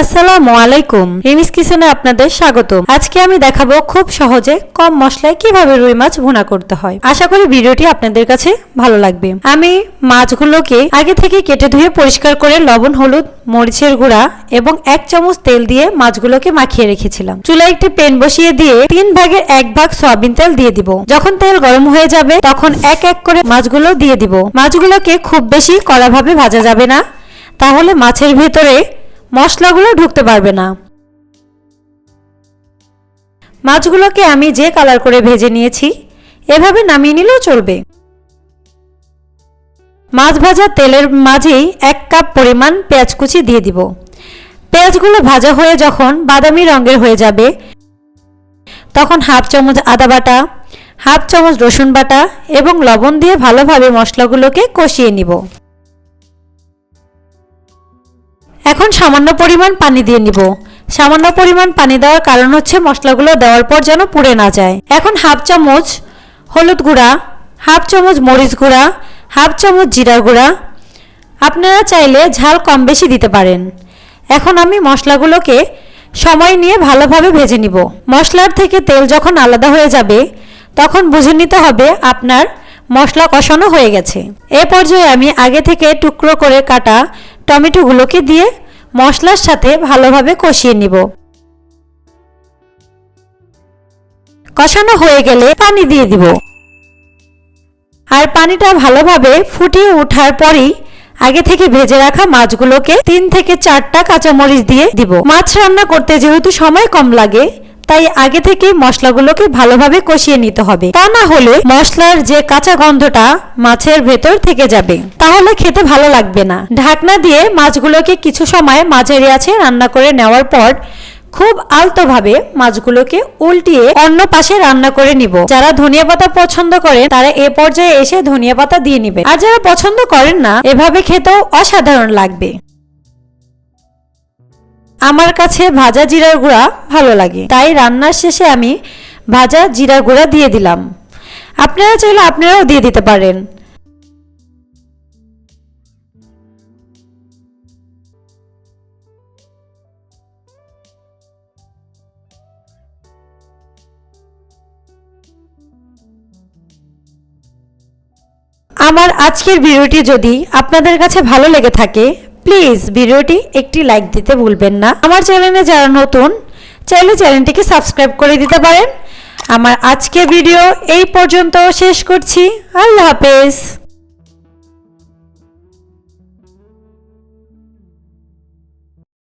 আসসালামু আলাইকুম। রিমিস কিচেনে আপনাদের স্বাগত আজকে আমি দেখাবো খুব সহজে কম মশলায় কীভাবে রুই মাছ ভুনা করতে হয়। আশা করি ভিডিওটি আপনাদের কাছে ভালো লাগবে। আমি মাছগুলোকে আগে থেকে কেটে ধুয়ে পরিষ্কার করে লবণ, হলুদ, মরিচের গুঁড়া এবং এক চামচ তেল দিয়ে মাছগুলোকে মাখিয়ে রেখেছিলাম। চুলায় একটি পেন বসিয়ে দিয়ে তিন ভাগের এক ভাগ সয়াবিন তেল দিয়ে দিব। যখন তেল গরম হয়ে যাবে, তখন এক এক করে মাছগুলো দিয়ে দিব। মাছগুলোকে খুব বেশি কড়াভাবে ভাজা যাবে না। তাহলে মাছের ভেতরে মশলাগুলো ঢুকতে পারবে না। মাছগুলোকে আমি যে কালার করে ভেজে নিয়েছি, এভাবে নামিয়ে নিলেও চলবে। মাছ ভাজা তেলের মাঝেই এক কাপ পরিমাণ পেঁয়াজ কুচি দিয়ে দিব। পেঁয়াজগুলো ভাজা হয়ে যখন বাদামি রঙের হয়ে যাবে, তখন হাফ চামচ আদা বাটা, হাফ চামচ রসুন বাটা এবং লবণ দিয়ে ভালোভাবে মশলাগুলোকে কষিয়ে নিব। এখন সামান্য পরিমাণ পানি দিয়ে নিব। সামান্য পরিমাণ পানি দেওয়ার কারণ হচ্ছে মশলাগুলো দেওয়ার পর যেন পুড়ে না যায়। এখন হাফ চামচ হলুদ গুঁড়া, হাফ চামচ মরিচ গুঁড়া, হাফ চামচ জিরা গুঁড়া। আপনারা চাইলে ঝাল কম বেশি দিতে পারেন। এখন আমি মশলাগুলোকে সময় নিয়ে ভালোভাবে ভেজে নিব। মশলার থেকে তেল যখন আলাদা হয়ে যাবে, তখন বুঝে নিতে হবে আপনার মশলা কষানো হয়ে গেছে। এ পর্যায়ে আমি আগে থেকে টুকরো করে কাটা টমেটোগুলোকে দিয়ে মশলার সাথে ভালোভাবে কষিয়ে নিব। কষানো হয়ে গেলে পানি দিয়ে দিব। আর পানিটা ভালোভাবে ফুটিয়ে ওঠার পরই আগে থেকে ভেজে রাখা মাছগুলোকে তিন থেকে চারটা কাঁচামরিচ দিয়ে দিব। মাছ রান্না করতে যেহেতু সময় কম লাগে তাই আগে থেকে মশলাগুলোকে ভালোভাবে কষিয়ে নিতে হবে। তা না হলে মশলার যে কাঁচা গন্ধটা মাছের ভেতর থেকে যাবে। তাহলে খেতে ভালো লাগবে না। ঢাকনা দিয়ে মাছগুলোকে কিছু সময় মাঝের আছে রান্না করে নেওয়ার পর খুব আলতোভাবে মাছগুলোকে উল্টিয়ে অন্য পাশে রান্না করে নিব। যারা ধনিয়া পাতা পছন্দ করে, তারা এ পর্যায়ে এসে ধনিয়া পাতা দিয়ে নিবে। আর যারা পছন্দ করেন না, এভাবে খেতেও অসাধারণ লাগবে। আমার কাছে ভাজা জিরার গুঁড়া ভালো লাগে। তাই রান্নার শেষে আমি ভাজা জিরা গুঁড়া দিয়ে দিলাম। আপনারা চাইলে আপনারাও দিয়ে দিতে পারেন। আমার আজকের ভিডিওটি যদি আপনাদের কাছে ভালো লেগে থাকে প্লিজ ভিডিওটি একটি লাইক দিতে ভুলবেন না। আমার চ্যানেলে যারা নতুন, চাইলে চ্যানেলটিকে সাবস্ক্রাইব করে দিতে পারেন। আমার আজকে ভিডিও এই পর্যন্ত শেষ করছি। আল্লাহ হাফেজ।